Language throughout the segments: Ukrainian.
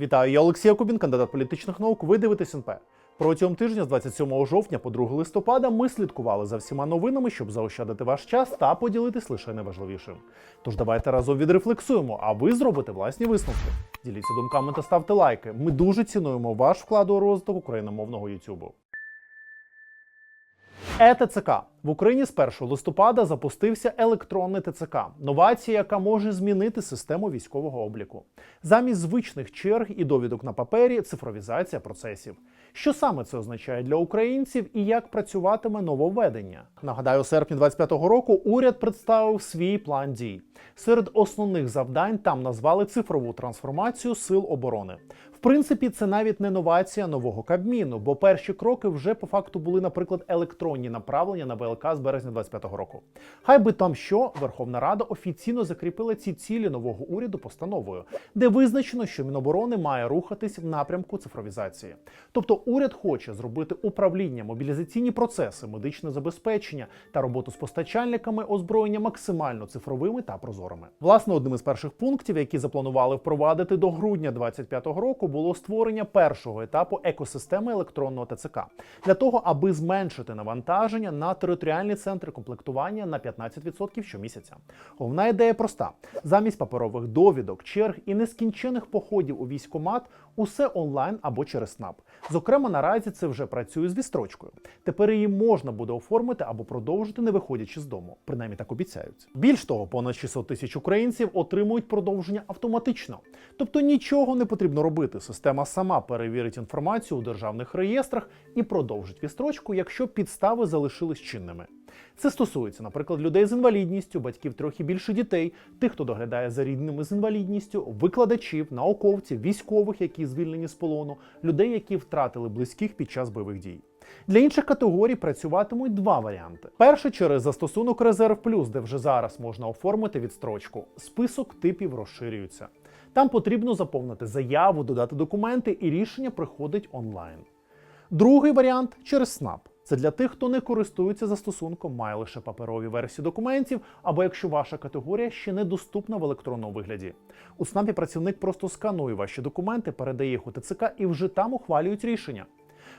Вітаю, я Олексій Кубін, кандидат політичних наук. Ви дивитесь НП. Протягом тижня з 27 жовтня по 2 листопада ми слідкували за всіма новинами, щоб заощадити ваш час та поділитись лише найважливішим. Тож давайте разом відрефлексуємо, а ви зробите власні висновки. Діліться думками та ставте лайки. Ми дуже цінуємо ваш вклад у розвиток україномовного Ютубу. ЕТЦК в Україні з 1 листопада запустився електронний ТЦК, новація, яка може змінити систему військового обліку. Замість звичних черг і довідок на папері цифровізація процесів. Що саме це означає для українців і як працюватиме нововведення? Нагадаю, у серпні 25-го року уряд представив свій план дій. Серед основних завдань там назвали цифрову трансформацію сил оборони. В принципі, це навіть не новація нового кабміну, бо перші кроки вже по факту були, наприклад, електронні направлення на ВЛК з березня 25-го року. Хай би там що Верховна Рада офіційно закріпила ці цілі нового уряду постановою, де визначено, що Міноборони має рухатись в напрямку цифровізації. Тобто, уряд хоче зробити управління, мобілізаційні процеси, медичне забезпечення та роботу з постачальниками озброєння максимально цифровими та прозорими. Власне, одним із перших пунктів, які запланували впровадити до грудня 25-го року, було створення першого етапу екосистеми електронного ТЦК для того, аби зменшити навантаження на територіальні центри комплектування на 15% щомісяця. Головна ідея проста: замість паперових довідок, черг і нескінчених походів у військкомат усе онлайн або через СНАП. Зокрема, наразі це вже працює з відстрочкою. Тепер її можна буде оформити або продовжити, не виходячи з дому. Принаймні так обіцяють. Більш того, понад 600 тисяч українців отримують продовження автоматично. Тобто нічого не потрібно робити. Система сама перевірить інформацію у державних реєстрах і продовжить відстрочку, якщо підстави залишились чинними. Це стосується, наприклад, людей з інвалідністю, батьків трохи більше дітей, тих, хто доглядає за рідними з інвалідністю, викладачів, науковців, військових, які звільнені з полону, людей, які втратили близьких під час бойових дій. Для інших категорій працюватимуть два варіанти: перше через застосунок Резерв Плюс, де вже зараз можна оформити відстрочку. Список типів розширюється. Там потрібно заповнити заяву, додати документи, і рішення приходить онлайн. Другий варіант через СНАП. Це для тих, хто не користується застосунком, має лише паперові версії документів, або якщо ваша категорія ще не доступна в електронному вигляді. У СНАПі працівник просто сканує ваші документи, передає їх у ТЦК і вже там ухвалюють рішення.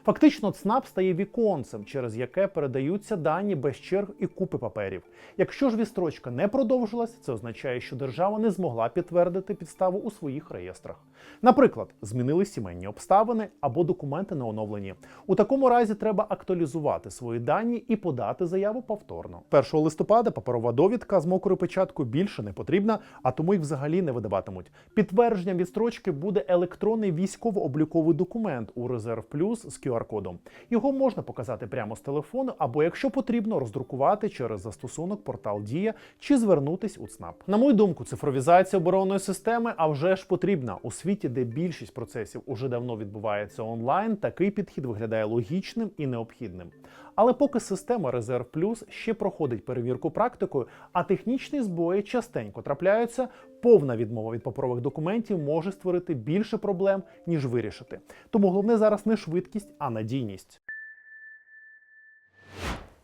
Фактично, ЦНАП стає віконцем, через яке передаються дані без черг і купи паперів. Якщо ж відстрочка не продовжилась, це означає, що держава не змогла підтвердити підставу у своїх реєстрах. Наприклад, змінили сімейні обставини або документи не оновлені. У такому разі треба актуалізувати свої дані і подати заяву повторно. 1 листопада паперова довідка з мокрою печаткою більше не потрібна, а тому їх взагалі не видаватимуть. Підтвердженням відстрочки буде електронний військово-обліковий документ у Резерв Плюс з QR-кодом. Його можна показати прямо з телефону, або, якщо потрібно, роздрукувати через застосунок портал Дія чи звернутись у ЦНАП. На мою думку, цифровізація оборонної системи а вже ж потрібна у світі, де більшість процесів уже давно відбувається онлайн. Такий підхід виглядає логічним і необхідним. Але поки система Резерв Плюс ще проходить перевірку практикою, а технічні збої частенько трапляються, повна відмова від паперових документів може створити більше проблем, ніж вирішити. Тому головне зараз не швидкість, а надійність.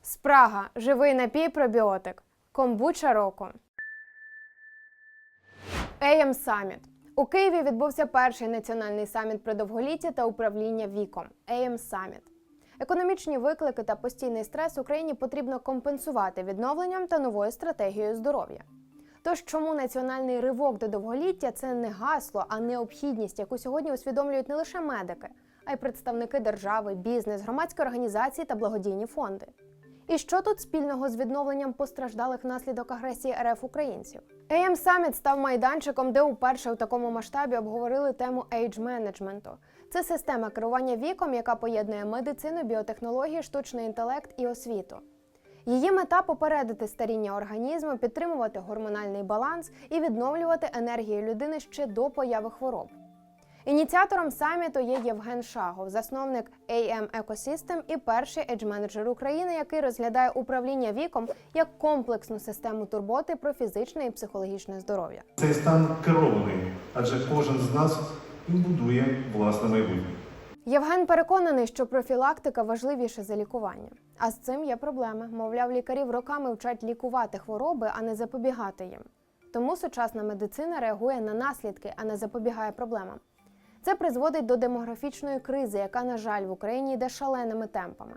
Спрага. Живий напій пробіотик. Комбуча року. AM Summit. У Києві відбувся перший національний саміт про довголіття та управління віком AM Summit. Економічні виклики та постійний стрес Україні потрібно компенсувати відновленням та новою стратегією здоров'я. Тож, чому національний ривок до довголіття це не гасло, а необхідність, яку сьогодні усвідомлюють не лише медики, а й представники держави, бізнес, громадські організації та благодійні фонди. І що тут спільного з відновленням постраждалих внаслідок агресії РФ українців? AM Summit став майданчиком, де уперше у такому масштабі обговорили тему age менеджменту. Це система керування віком, яка поєднує медицину, біотехнології, штучний інтелект і освіту. Її мета попередити старіння організму, підтримувати гормональний баланс і відновлювати енергію людини ще до появи хвороб. Ініціатором саміту є Євген Шагов, засновник AM Ecosystem і перший едж-менеджер України, який розглядає управління віком як комплексну систему турботи про фізичне і психологічне здоров'я. Цей стан керований, адже кожен з нас будує власне майбутнє. Євген переконаний, що профілактика важливіша за лікування. А з цим є проблеми. Мовляв, лікарів роками вчать лікувати хвороби, а не запобігати їм. Тому сучасна медицина реагує на наслідки, а не запобігає проблемам. Це призводить до демографічної кризи, яка, на жаль, в Україні йде шаленими темпами.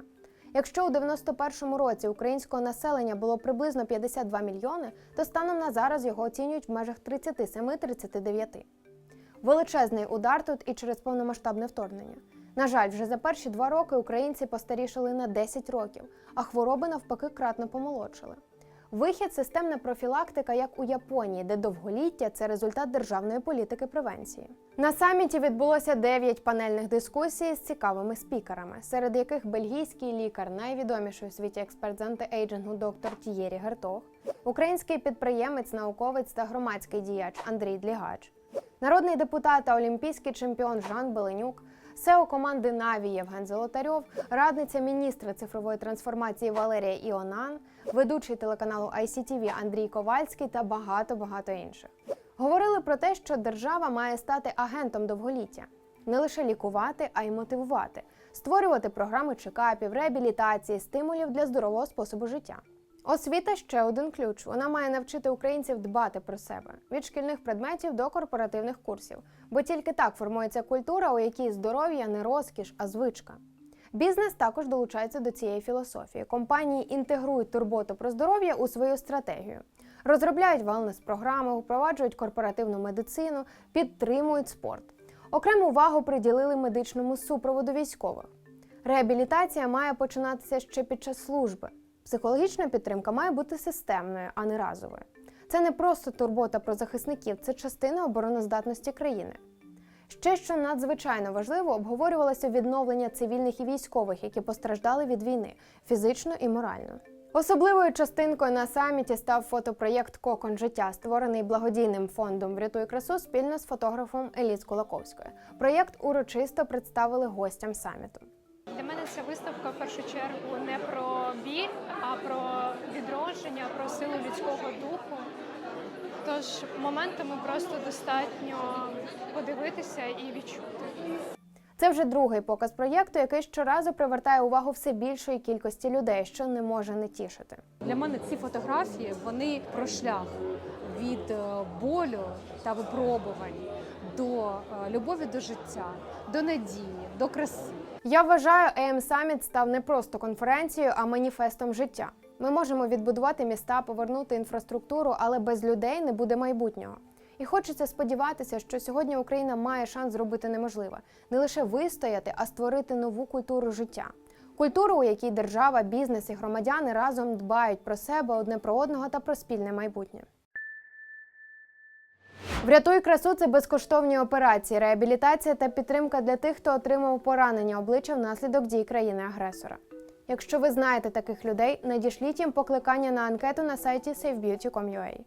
Якщо у 91-му році українського населення було приблизно 52 мільйони, то станом на зараз його оцінюють в межах 37-39. Величезний удар тут і через повномасштабне вторгнення. На жаль, вже за перші два роки українці постарішали на 10 років, а хвороби навпаки кратно помолодшили. Вихід системна профілактика, як у Японії, де довголіття це результат державної політики превенції. На саміті відбулося 9 панельних дискусій з цікавими спікерами, серед яких бельгійський лікар, найвідоміший у світі експерт з антиейджингу доктор Тієрі Гертог, український підприємець, науковець та громадський діяч Андрій Длігач, народний депутат та олімпійський чемпіон Жан Беленюк, СЕО команди Наві Євген Золотарьов, радниця міністра цифрової трансформації Валерія Іонан, ведучий телеканалу ICTV Андрій Ковальський та багато багато інших. Говорили про те, що держава має стати агентом довголіття, не лише лікувати, а й мотивувати, створювати програми чекапів, реабілітації, стимулів для здорового способу життя. Освіта ще один ключ. Вона має навчити українців дбати про себе від шкільних предметів до корпоративних курсів, бо тільки так формується культура, у якій здоров'я не розкіш, а звичка. Бізнес також долучається до цієї філософії. Компанії інтегрують турботу про здоров'я у свою стратегію, розробляють велнес-програми, впроваджують корпоративну медицину, підтримують спорт. Окрему увагу приділили медичному супроводу військових. Реабілітація має починатися ще під час служби. Психологічна підтримка має бути системною, а не разовою. Це не просто турбота про захисників, це частина обороноздатності країни. Ще що надзвичайно важливо, обговорювалося відновлення цивільних і військових, які постраждали від війни фізично і морально. Особливою частинкою на саміті став фотопроєкт Кокон життя, створений благодійним фондом Врятуй красу спільно з фотографом Еліс Кулаковською. Проєкт урочисто представили гостям саміту. Для мене ця виставка в першу чергу не про біль, а про відродження, про силу людського духу. Тож моментами просто достатньо подивитися і відчути. Це вже другий показ проєкту, який щоразу привертає увагу все більшої кількості людей, що не може не тішити. Для мене ці фотографії вони про шлях від е, болю та випробувань до е, любові до життя, до надії, до краси. Я вважаю, AM Summit став не просто конференцією, а маніфестом життя. Ми можемо відбудувати міста, повернути інфраструктуру, але без людей не буде майбутнього. І хочеться сподіватися, що сьогодні Україна має шанс зробити неможливе не лише вистояти, а створити нову культуру життя. Культуру, у якій держава, бізнес і громадяни разом дбають про себе одне про одного та про спільне майбутнє. Врятуй красу це безкоштовні операції, реабілітація та підтримка для тих, хто отримав поранення обличчя внаслідок дій країни-агресора. Якщо ви знаєте таких людей, надішліть їм покликання на анкету на сайті savebeauty.com.ua.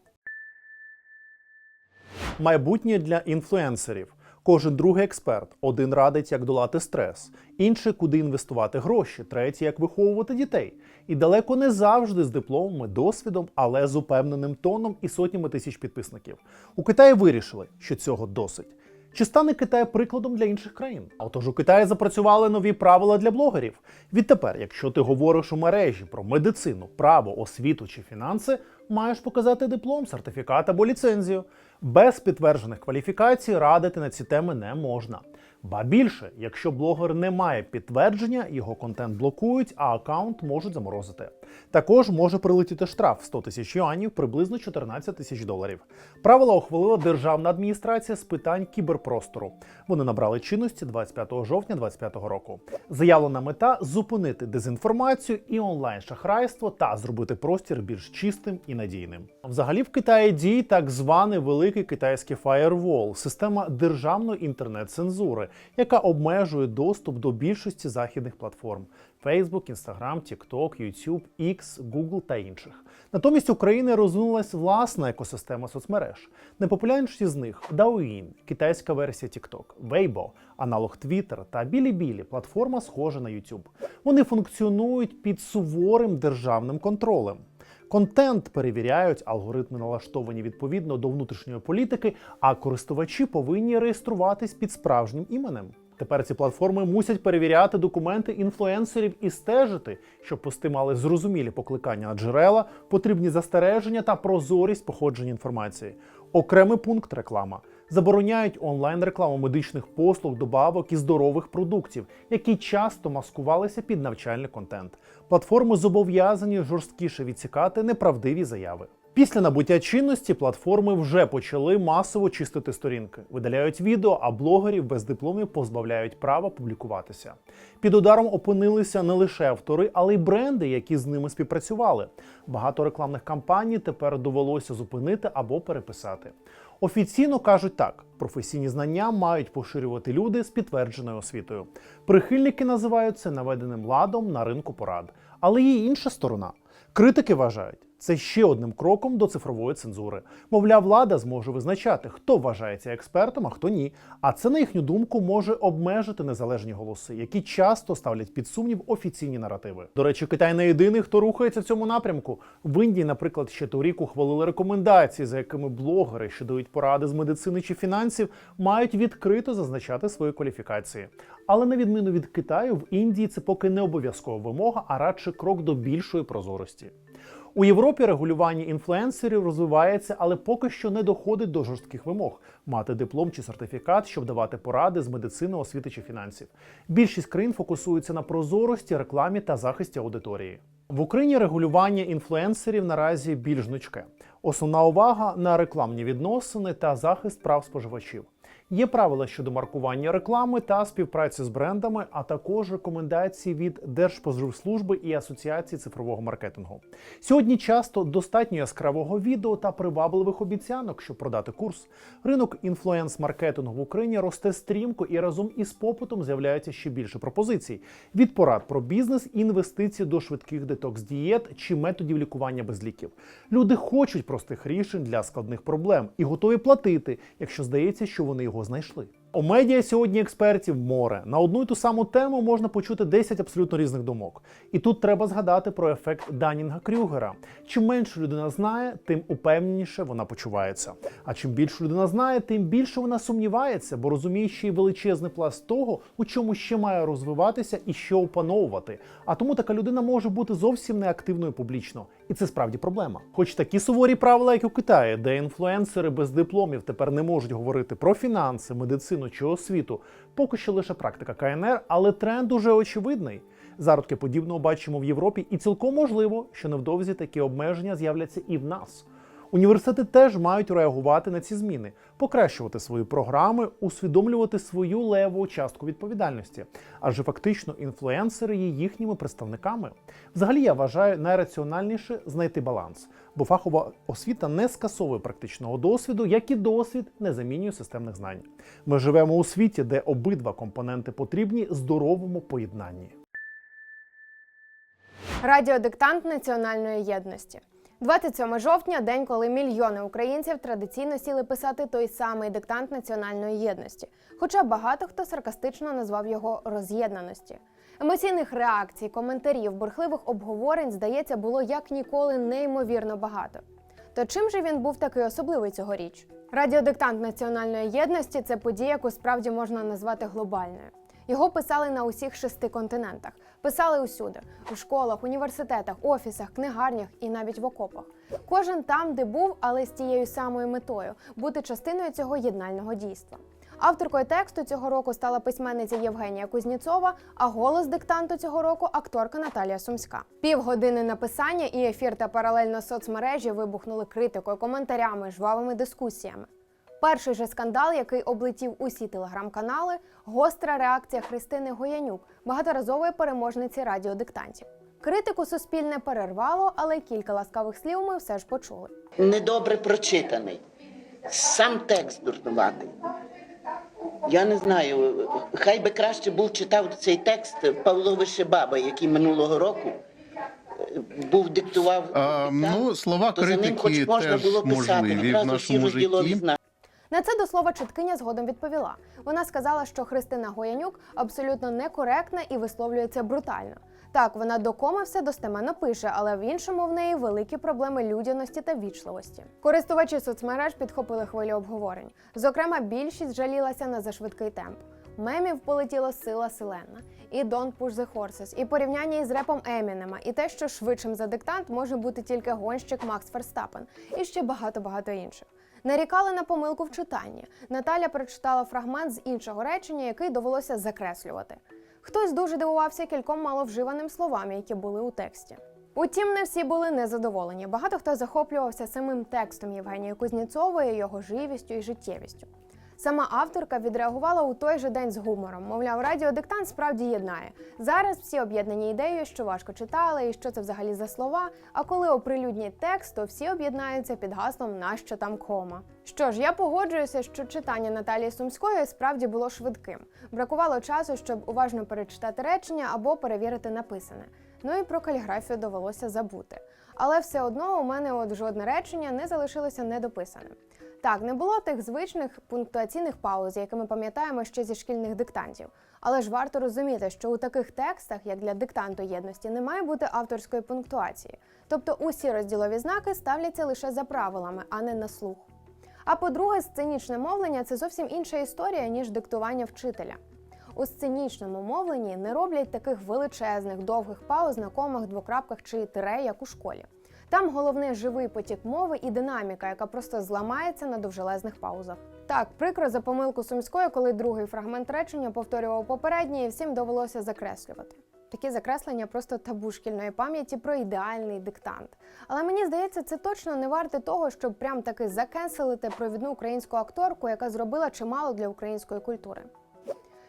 Майбутнє для інфлюенсерів. Кожен другий експерт. Один радить, як долати стрес, інший, куди інвестувати гроші, третій, як виховувати дітей. І далеко не завжди з дипломами, досвідом, але з упевненим тоном і сотнями тисяч підписників. У Китаї вирішили, що цього досить. Чи стане Китай прикладом для інших країн? А отож у Китаї запрацювали нові правила для блогерів. Відтепер, якщо ти говориш у мережі про медицину, право, освіту чи фінанси, маєш показати диплом, сертифікат або ліцензію. Без підтверджених кваліфікацій радити на ці теми не можна. Ба більше, якщо блогер не має підтвердження, його контент блокують, а аккаунт можуть заморозити. Також може прилетіти штраф 100 тисяч юанів, приблизно 14 тисяч доларів. Правила ухвалила Державна адміністрація з питань кіберпростору. Вони набрали чинності 25 жовтня 2025 року. Заявлена мета зупинити дезінформацію і онлайн-шахрайство та зробити простір більш чистим і надійним. Взагалі в Китаї діє так званий великий китайський фаєрвол, система державної інтернет-цензури, яка обмежує доступ до більшості західних платформ. Facebook, Instagram, TikTok, YouTube, X, Google та інших. Натомість України розвинулась власна екосистема соцмереж. Найпопулярніші з них Douyin, китайська версія TikTok, Weibo, аналог Twitter та Bilibili, платформа схожа на YouTube. Вони функціонують під суворим державним контролем. Контент перевіряють, алгоритми налаштовані відповідно до внутрішньої політики, а користувачі повинні реєструватись під справжнім іменем. Тепер ці платформи мусять перевіряти документи інфлюенсерів і стежити, щоб пости мали зрозумілі покликання на джерела, потрібні застереження та прозорість походження інформації. Окремий пункт реклама. Забороняють онлайн-рекламу медичних послуг, добавок і здорових продуктів, які часто маскувалися під навчальний контент. Платформи зобов'язані жорсткіше відсікати неправдиві заяви. Після набуття чинності платформи вже почали масово чистити сторінки, видаляють відео, а блогерів без дипломів позбавляють права публікуватися. Під ударом опинилися не лише автори, але й бренди, які з ними співпрацювали. Багато рекламних кампаній тепер довелося зупинити або переписати. Офіційно кажуть так: професійні знання мають поширювати люди з підтвердженою освітою. Прихильники називають це наведеним ладом на ринку порад. Але є інша сторона. Критики вважають, це ще одним кроком до цифрової цензури. Мовляв, влада зможе визначати, хто вважається експертом, а хто ні. А це, на їхню думку, може обмежити незалежні голоси, які часто ставлять під сумнів офіційні наративи. До речі, Китай не єдиний, хто рухається в цьому напрямку. В Індії, наприклад, ще торік ухвалили рекомендації, за якими блогери, що дають поради з медицини чи фінансів, мають відкрито зазначати свої кваліфікації. Але на відміну від Китаю, в Індії це поки не обов'язкова вимога, а радше крок до більшої прозорості. У Європі регулювання інфлюенсерів розвивається, але поки що не доходить до жорстких вимог мати диплом чи сертифікат, щоб давати поради з медицини, освіти чи фінансів. Більшість країн фокусуються на прозорості, рекламі та захисті аудиторії. В Україні регулювання інфлюенсерів наразі більш гнучке. Основна увага на рекламні відносини та захист прав споживачів. Є правила щодо маркування реклами та співпраці з брендами, а також рекомендації від Держпоживслужби і Асоціації цифрового маркетингу. Сьогодні часто достатньо яскравого відео та привабливих обіцянок, щоб продати курс. Ринок інфлюенс-маркетингу в Україні росте стрімко і разом із попитом з'являється ще більше пропозицій: від порад про бізнес, інвестицій до швидких детокс-дієт чи методів лікування без ліків. Люди хочуть простих рішень для складних проблем і готові платити, якщо здається, що вони його знайшли. У медіа сьогодні експертів море. На одну й ту саму тему можна почути 10 абсолютно різних думок. І тут треба згадати про ефект Данінга Крюгера. Чим менше людина знає, тим упевненіше вона почувається. А чим більше людина знає, тим більше вона сумнівається, бо розуміє ще й величезний пласт того, у чому ще має розвиватися і що опановувати. А тому така людина може бути зовсім неактивною публічно. І це справді проблема. Хоч такі суворі правила, як у Китаї, де інфлюенсери без дипломів тепер не можуть говорити про фінанси, медицину чи освіту, поки що лише практика КНР, але тренд уже очевидний. Зародки подібного бачимо в Європі, і цілком можливо, що невдовзі такі обмеження з'являться і в нас. Університети теж мають реагувати на ці зміни, покращувати свої програми, усвідомлювати свою леву частку відповідальності. Адже фактично інфлюенсери є їхніми представниками. Взагалі я вважаю найраціональніше знайти баланс, бо фахова освіта не скасовує практичного досвіду, як і досвід не замінює системних знань. Ми живемо у світі, де обидва компоненти потрібні здоровому поєднанні. Радіодиктант національної єдності. 27 жовтня день, коли мільйони українців традиційно сіли писати той самий диктант національної єдності. Хоча багато хто саркастично назвав його роз'єднаності. Емоційних реакцій, коментарів, бурхливих обговорень, здається, було як ніколи неймовірно багато. То чим же він був такий особливий цьогоріч? Радіодиктант національної єдності це подія, яку справді можна назвати глобальною. Його писали на усіх шести континентах, писали усюди: у школах, університетах, офісах, книгарнях і навіть в окопах. Кожен там, де був, але з тією самою метою бути частиною цього єднального дійства. Авторкою тексту цього року стала письменниця Євгенія Кузніцова, а голос диктанту цього року акторка Наталія Сумська. Півгодини написання і ефір та паралельно соцмережі вибухнули критикою, коментарями, жвавими дискусіями. Перший же скандал, який облетів усі телеграм-канали, гостра реакція Христини Гоянюк, багаторазової переможниці радіодиктантів. Критику суспільне перервало, але кілька ласкавих слів ми все ж почули. недобре прочитаний. Сам текст дурнуватий. Я не знаю, хай би краще був читав цей текст Павло Вишебаба, який минулого року е, був диктував. А, диктант, ну, слова то за ним хоч критики можна теж було писати, можливі в всі нашому житті. На це до слова читкиня згодом відповіла. Вона сказала, що Христина Гоянюк абсолютно некоректна і висловлюється брутально. Так, вона до коми все достеменно пише, але в іншому в неї великі проблеми людяності та вічливості. Користувачі соцмереж підхопили хвилю обговорень. Зокрема, більшість жалілася на зашвидкий темп. Мемів полетіло сила селена, і Don't Push the Horses, і порівняння із репом Емінема, і те, що швидшим за диктант може бути тільки гонщик Макс Ферстапен, і ще багато багато інших. Нарікали на помилку в читанні. Наталя прочитала фрагмент з іншого речення, який довелося закреслювати. Хтось дуже дивувався кільком маловживаним словам, які були у тексті. Утім, не всі були незадоволені. Багато хто захоплювався самим текстом Євгенії Кузнєцової, його живістю і життєвістю. Сама авторка відреагувала у той же день з гумором. Мовляв, радіодиктант справді єднає. Зараз всі об'єднані ідеєю, що важко читали, і що це взагалі за слова. А коли оприлюднять текст, то всі об'єднаються під гаслом Нащо там кома. Що ж, я погоджуюся, що читання Наталії Сумської справді було швидким. Бракувало часу, щоб уважно перечитати речення або перевірити написане. Ну і про каліграфію довелося забути. Але все одно у мене от жодне речення не залишилося недописаним. Так, не було тих звичних пунктуаційних пауз, які ми пам'ятаємо ще зі шкільних диктантів. Але ж варто розуміти, що у таких текстах, як для диктанту єдності, не має бути авторської пунктуації. Тобто усі розділові знаки ставляться лише за правилами, а не на слух. А по-друге, сценічне мовлення це зовсім інша історія, ніж диктування вчителя. У сценічному мовленні не роблять таких величезних довгих пауз на комах, двокрапках чи тире, як у школі. Там головне живий потік мови і динаміка, яка просто зламається на довжелезних паузах. Так, прикро за помилку сумської, коли другий фрагмент речення повторював попередній, і всім довелося закреслювати. Такі закреслення просто табу шкільної пам'яті про ідеальний диктант. Але мені здається, це точно не варте того, щоб прям таки закенселити провідну українську акторку, яка зробила чимало для української культури.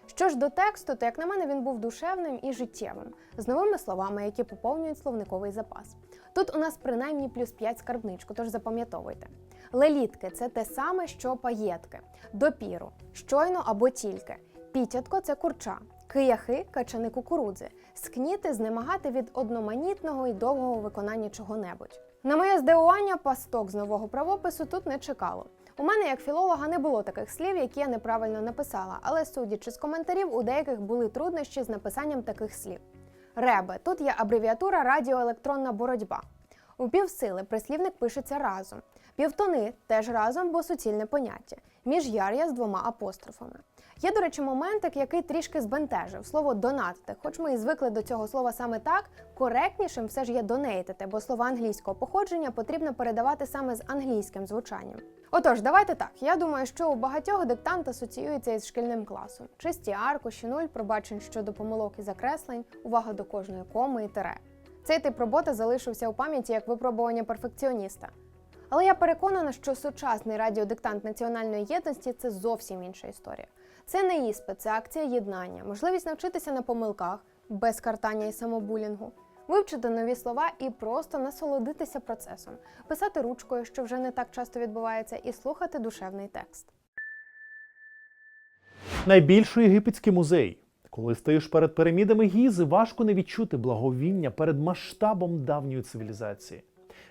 Що ж до тексту, то як на мене він був душевним і життєвим, з новими словами, які поповнюють словниковий запас. Тут у нас принаймні плюс 5 скарбничку, тож запам'ятовуйте. Лелітки це те саме, що паєтки, допіру, щойно або тільки. Пітятко це курча, кияхи качани кукурудзи, скніти знемагати від одноманітного і довгого виконання чого-небудь. На моє здивування, пасток з нового правопису тут не чекало. У мене, як філолога, не було таких слів, які я неправильно написала, але судячи з коментарів, у деяких були труднощі з написанням таких слів. Ребе тут є абревіатура радіоелектронна боротьба. У півсили прислівник пишеться разом. Півтони теж разом, бо суцільне поняття. Міжяр'я з двома апострофами. Є, до речі, моментик, який трішки збентежив слово донатити. Хоч ми і звикли до цього слова саме так, коректнішим все ж є донейтити, бо слова англійського походження потрібно передавати саме з англійським звучанням. Отож, давайте так. Я думаю, що у багатьох диктант асоціюється із шкільним класом. Чисті аркуші, нуль пробачень щодо помилок і закреслень, увага до кожної коми і тире. Цей тип роботи залишився у пам'яті як випробування перфекціоніста. Але я переконана, що сучасний радіодиктант національної єдності це зовсім інша історія. Це не іспит, це акція єднання, можливість навчитися на помилках, без картання і самобулінгу, вивчити нові слова і просто насолодитися процесом, писати ручкою, що вже не так часто відбувається, і слухати душевний текст. Найбільший єгипетський музей. Коли стоїш перед пірамідами Гізи, важко не відчути благовіння перед масштабом давньої цивілізації.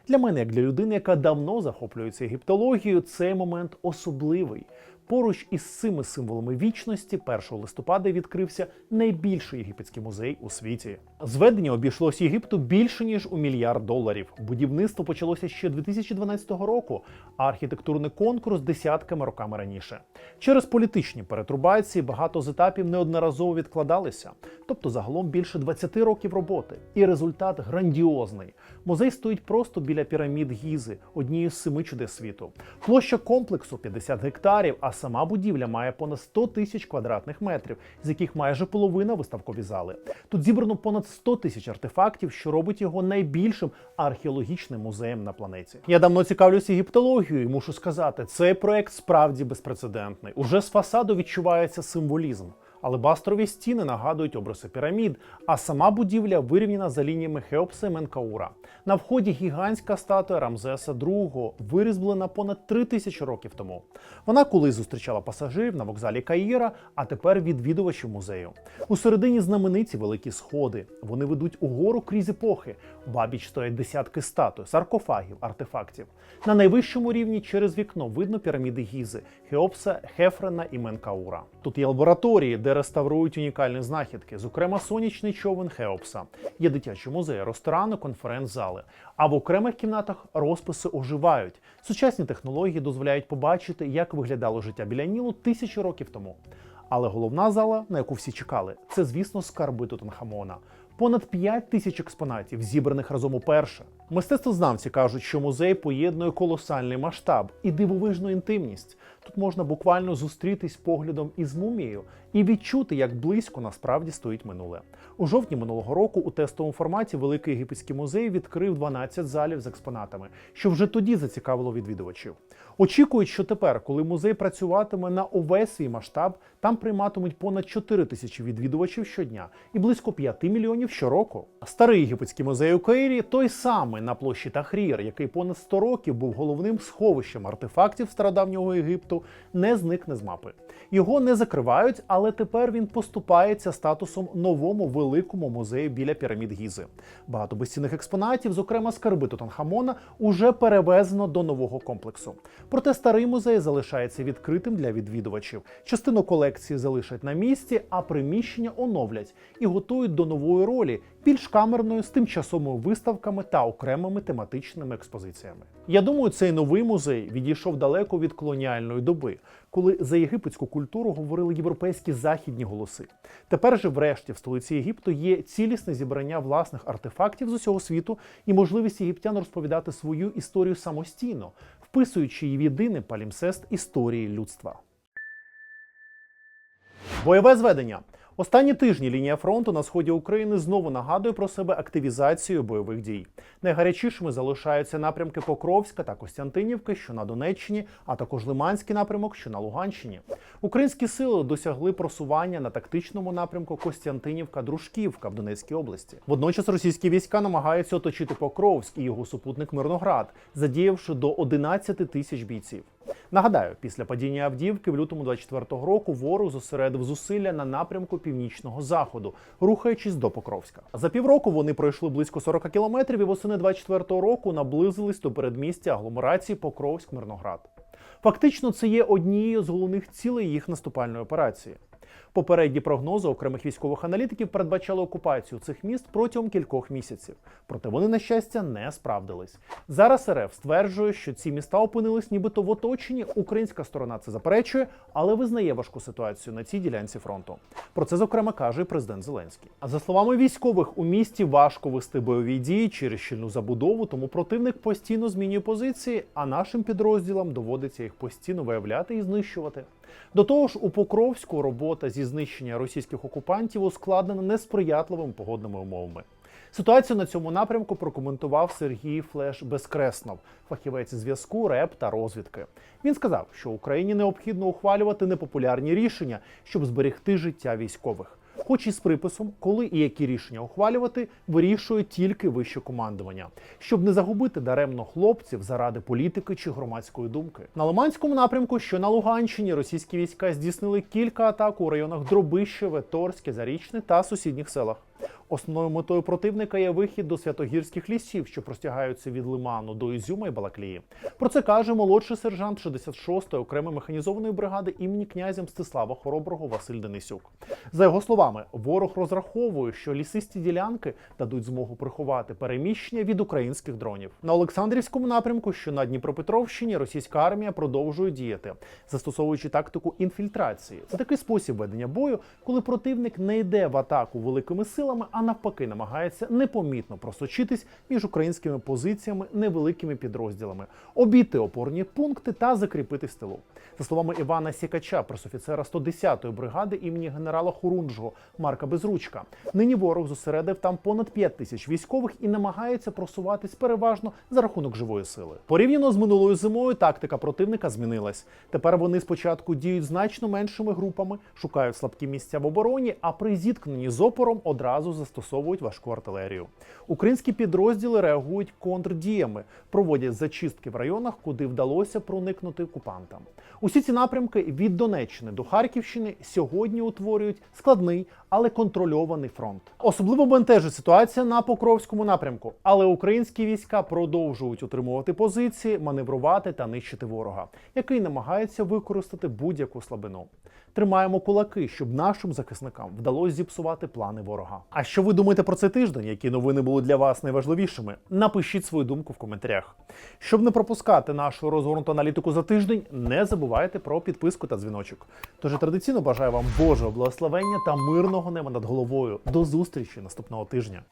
Для мене, як для людини, яка давно захоплюється егіптологією, цей момент особливий. Поруч із цими символами вічності 1 листопада відкрився найбільший єгипетський музей у світі. Зведення обійшлось Єгипту більше ніж у мільярд доларів. Будівництво почалося ще 2012 року, а архітектурний конкурс десятками роками раніше. Через політичні перетрубації багато з етапів неодноразово відкладалися, тобто загалом більше 20 років роботи. І результат грандіозний. Музей стоїть просто біля пірамід Гізи, однієї з семи чудес світу. Площа комплексу 50 гектарів, а сама будівля має понад 100 тисяч квадратних метрів, з яких майже половина виставкові зали. Тут зібрано понад 100 тисяч артефактів, що робить його найбільшим археологічним музеєм на планеті. Я давно цікавлюся єгиптологією, і мушу сказати, цей проект справді безпрецедентний. Уже з фасаду відчувається символізм. Алебастрові стіни нагадують обриси пірамід, а сама будівля вирівняна за лініями Хеопса і Менкаура. На вході гігантська статуя Рамзеса II, вирізблена понад три тисячі років тому. Вона колись зустрічала пасажирів на вокзалі Каїра, а тепер відвідувачів музею. У середині знамениті великі сходи. Вони ведуть угору крізь епохи. Бабіч стоять десятки статуй, саркофагів, артефактів. На найвищому рівні через вікно видно піраміди Гізи, Хеопса, Хефрена і Менкаура. Тут є лабораторії, де реставрують унікальні знахідки, зокрема сонячний човен Хеопса. Є дитячі музеї, ресторани, конференц-зали. А в окремих кімнатах розписи оживають. Сучасні технології дозволяють побачити, як виглядало життя біля Нілу тисячі років тому. Але головна зала, на яку всі чекали, це, звісно, скарби Тутанхамона. Понад 5 тисяч експонатів, зібраних разом уперше. Мистецтвознавці кажуть, що музей поєднує колосальний масштаб і дивовижну інтимність. Тут можна буквально зустрітись поглядом із мумією і відчути, як близько насправді стоїть минуле. У жовтні минулого року у тестовому форматі Великий Єгипетський музей відкрив 12 залів з експонатами, що вже тоді зацікавило відвідувачів. Очікують, що тепер, коли музей працюватиме на увесь свій масштаб, там прийматимуть понад 4 тисячі відвідувачів щодня і близько 5 мільйонів щороку. Старий єгипетський музей у Каїрі той самий на площі Тахрір, який понад 100 років був головним сховищем артефактів стародавнього Єгипту, не зникне з мапи. Його не закривають, але тепер він поступається статусом новому великому музею біля пірамід Гізи. Багато безцінних експонатів, зокрема скарби Тутанхамона, уже перевезено до нового комплексу. Проте старий музей залишається відкритим для відвідувачів. Частину колекції залишать на місці, а приміщення оновлять і готують до нової ролі, більш камерною з тимчасовими виставками та окремими тематичними експозиціями. Я думаю, цей новий музей відійшов далеко від колоніальної доби, коли за єгипетську культуру говорили європейські західні голоси. Тепер же, врешті, в столиці Єгипту є цілісне зібрання власних артефактів з усього світу і можливість єгиптян розповідати свою історію самостійно, вписуючи її в єдиний палімсест історії людства. Бойове зведення. Останні тижні лінія фронту на сході України знову нагадує про себе активізацію бойових дій. Найгарячішими залишаються напрямки Покровська та Костянтинівки, що на Донеччині, а також Лиманський напрямок, що на Луганщині. Українські сили досягли просування на тактичному напрямку Костянтинівка-Дружківка в Донецькій області. Водночас російські війська намагаються оточити Покровськ і його супутник Мирноград, задіявши до 11 тисяч бійців. Нагадаю, після падіння Авдіївки в лютому 24-го року ворог зосередив зусилля на напрямку північного заходу, рухаючись до Покровська. За півроку вони пройшли близько 40 кілометрів і восени 24-го року наблизились до передмістя агломерації Покровськ-Мирноград. Фактично, це є однією з головних цілей їх наступальної операції. Попередні прогнози окремих військових аналітиків передбачали окупацію цих міст протягом кількох місяців. Проте вони, на щастя, не справдились. Зараз РФ стверджує, що ці міста опинились нібито в оточенні. Українська сторона це заперечує, але визнає важку ситуацію на цій ділянці фронту. Про це зокрема каже президент Зеленський. А за словами військових, у місті важко вести бойові дії через щільну забудову, тому противник постійно змінює позиції, а нашим підрозділам доводиться їх постійно виявляти і знищувати. До того ж, у Покровську робота зі знищення російських окупантів ускладнена несприятливими погодними умовами. Ситуацію на цьому напрямку прокоментував Сергій Флеш Безкреснов, фахівець зв'язку, РЕП та розвідки. Він сказав, що Україні необхідно ухвалювати непопулярні рішення, щоб зберегти життя військових. Хоч і з приписом, коли і які рішення ухвалювати, вирішує тільки вище командування, щоб не загубити даремно хлопців заради політики чи громадської думки. На Лиманському напрямку, що на Луганщині, російські війська здійснили кілька атак у районах Дробищеве, Торське, Зарічне та сусідніх селах. Основною метою противника є вихід до святогірських лісів, що простягаються від Лиману до Ізюма і Балаклії. Про це каже молодший сержант 66-ї окремої механізованої бригади імені князя Мстислава Хороброго Василь Денисюк. За його словами, ворог розраховує, що лісисті ділянки дадуть змогу приховати переміщення від українських дронів. На Олександрівському напрямку, що на Дніпропетровщині, російська армія продовжує діяти, застосовуючи тактику інфільтрації. Це такий спосіб ведення бою, коли противник не йде в атаку великими силами, а навпаки намагається непомітно просочитись між українськими позиціями невеликими підрозділами, обійти опорні пункти та закріпитись в тилу. За словами Івана Сікача, пресофіцера 110-ї бригади імені генерала Хорунжого Марка Безручка, нині ворог зосередив там понад 5 тисяч військових і намагається просуватись переважно за рахунок живої сили. Порівняно з минулою зимою тактика противника змінилась. Тепер вони спочатку діють значно меншими групами, шукають слабкі місця в обороні, а при зіткненні з опором одразу застосовують важку артилерію. Українські підрозділи реагують контрдіями, проводять зачистки в районах, куди вдалося проникнути окупантам. Усі ці напрямки від Донеччини до Харківщини сьогодні утворюють складний, але контрольований фронт. Особливо бентежить ситуація на Покровському напрямку, але українські війська продовжують утримувати позиції, маневрувати та нищити ворога, який намагається використати будь-яку слабину. Тримаємо кулаки, щоб нашим захисникам вдалося зіпсувати плани ворога. А що ви думаєте про цей тиждень? Які новини були для вас найважливішими? Напишіть свою думку в коментарях. Щоб не пропускати нашу розгорнуту аналітику за тиждень, не забувайте про підписку та дзвіночок. Тож традиційно бажаю вам Божого благословення та мирного неба над головою. До зустрічі наступного тижня.